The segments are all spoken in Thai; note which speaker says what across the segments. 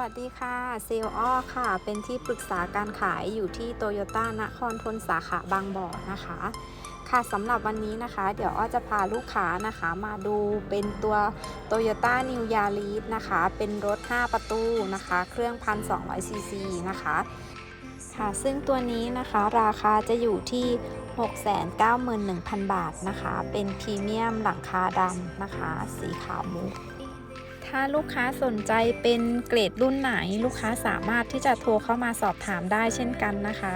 Speaker 1: วัสดีค่ะ เซลอ้อค่ะ เป็นที่ปรึกษาการขายอยู่ที่โตโยต้านครทนสาขาบางบ่อนะคะ ค่ะสำหรับวันนี้นะคะ เดี๋ยวอ้อจะพาลูกค้านะคะมาดูเป็นตัว Toyota New Yaris นะคะ เป็นรถ 5 ประตูนะคะ เครื่อง1,200ซีซีนะคะค่ะซึ่งตัวนี้นะคะราคาจะอยู่ที่ 691,000 บาทนะคะ เป็นพรีเมียมหลังคาดำนะคะ สีขาวมุก ถ้าลูกค้าสนใจเป็นเกรดรุ่นไหนลูกค้าสามารถที่จะโทรเข้ามาสอบถามได้เช่นกันนะคะ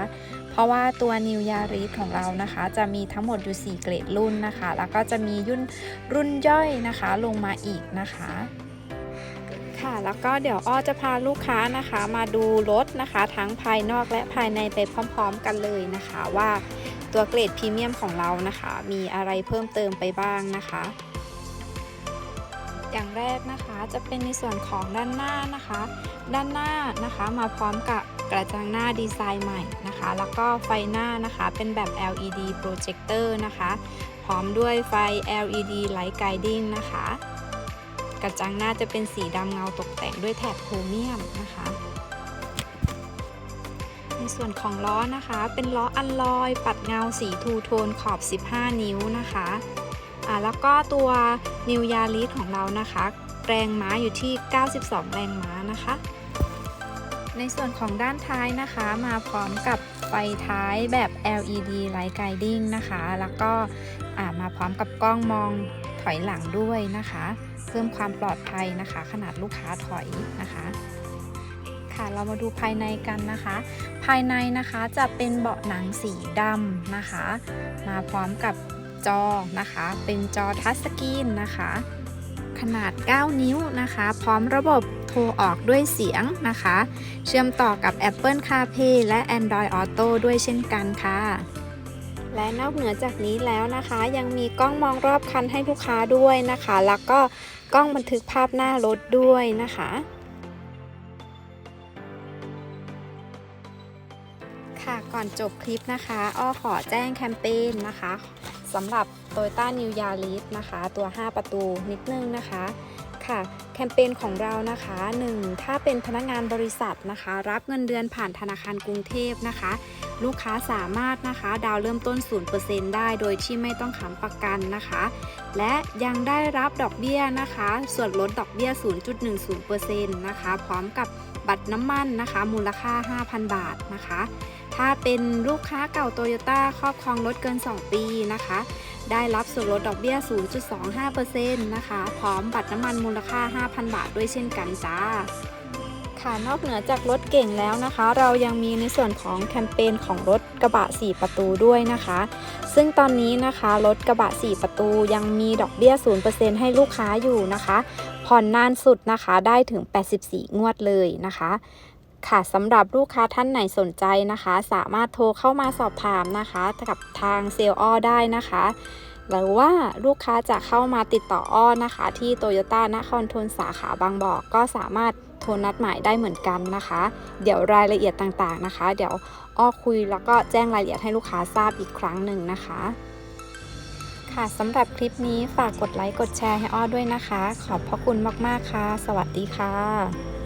Speaker 1: เพราะว่าตัว New Yaris ของเรานะคะ จะมีทั้งหมดอยู่ 4 เกรดรุ่นนะคะ แล้วก็จะมียุ่นรุ่นย่อยนะคะ ลงมาอีกนะคะค่ะแล้วก็เดี๋ยวอ้อจะพาลูกค้านะคะมาดูรถนะคะ ทั้งภายนอกและภายในไปพร้อมๆกันเลยนะคะ ว่าตัวเกรดพรีเมียมของเรานะคะ มีอะไรเพิ่มเติมไปบ้างนะคะ อย่างแรกนะคะจะเป็นในส่วนของด้านหน้านะคะ ด้านหน้านะคะมาพร้อมกับกระจังหน้าดีไซน์ใหม่นะคะ แล้วก็ไฟหน้านะคะเป็นแบบ LED projector นะคะ พร้อมด้วยไฟ LED light guiding นะคะ กระจังหน้าจะเป็นสีดำเงาตกแต่งด้วยแถบโครเมียมนะคะในส่วนของล้อนะคะ เป็นล้ออัลลอย ปัดเงาสีทูโทนขอบ 15 นิ้วนะคะ แล้วก็ตัว New Yaris ของเรานะคะ แรงม้าอยู่ที่ 92 แรงม้านะคะ ในส่วนของด้านท้ายนะคะ มาพร้อมกับไฟท้ายแบบ LED Light Guiding นะคะ แล้วก็มาพร้อมกับกล้องมองถอยหลังด้วยนะคะ เพิ่มความปลอดภัยนะคะ ขนาดลูกค้าถอยนะคะค่ะเรามาดูภายในกันนะคะ ภายในนะคะจะเป็นเบาะหนังสีดำนะคะ มาพร้อมกับ จอนะคะ เป็นจอทัชสกรีนนะคะ ขนาด 9 นิ้วนะคะ พร้อมระบบโทรออกด้วยเสียงนะคะ เชื่อมต่อกับ Apple CarPlay และ Android Auto ด้วยเช่นกันค่ะ และนอกเหนือจากนี้แล้วนะคะ ยังมีกล้องมองรอบคันให้ลูกค้าด้วยนะคะ แล้วก็กล้องบันทึกภาพหน้ารถด้วยนะคะ ค่ะก่อนจบคลิปนะคะ อ้อขอแจ้งแคมเปญนะคะสำหรับ Toyota New Yaris นะคะ ตัว 5 ประตูนิดนึงนะคะค่ะแคมเปญของเรานะคะ 1. ถ้าเป็นพนักงานบริษัทนะคะ รับเงินเดือนผ่านธนาคารกรุงเทพนะคะ ลูกค้าสามารถนะคะ ดาวเริ่มต้น 0%ได้โดยที่ไม่ต้องค้ำประกันนะคะ และยังได้รับดอกเบี้ยนะคะ ส่วนลดดอกเบี้ย 0.10%นะคะ พร้อมกับบัตรน้ำมันนะคะ มูลค่า 5,000 บาทนะคะ ถ้าเป็นลูกค้าเก่าโตโยต้าครอบครองรถเกิน 2 ปีนะคะ ได้รับส่วนลดดอกเบี้ย 0.25%นะคะ พร้อมบัตรน้ำมันมูลค่า 5,000 บาทด้วยเช่นกันจ้าค่ะนอกเหนือจากรถเก่งแล้วนะคะ เรายังมีในส่วนของแคมเปญของรถกระบะ 4 ประตูด้วยนะคะ ซึ่งตอนนี้นะคะรถกระบะ 4 ประตูยังมีดอกเบี้ย 0%ให้ลูกค้าอยู่นะคะ ผ่อนนานสุดนะคะได้ถึง 84 งวดเลยนะคะ ค่ะสำหรับลูกค้าท่านไหนสนใจนะคะ สามารถโทรเข้ามาสอบถามนะคะกับทางเซลล์อ้อได้นะคะ หรือว่าลูกค้าจะเข้ามาติดต่ออ้อนะคะ ที่โตโยต้านครทนสาขาบางบ่อก็สามารถโทรนัดหมายได้เหมือนกันนะคะ เดี๋ยวรายละเอียดต่างๆนะคะ เดี๋ยวอ้อคุยแล้วก็แจ้งรายละเอียดให้ลูกค้าทราบอีกครั้งหนึ่งนะคะ ค่ะสำหรับคลิปนี้ฝากกดไลค์กดแชร์ให้อ้อด้วยนะคะ ขอบพระคุณมากๆค่ะ สวัสดีค่ะ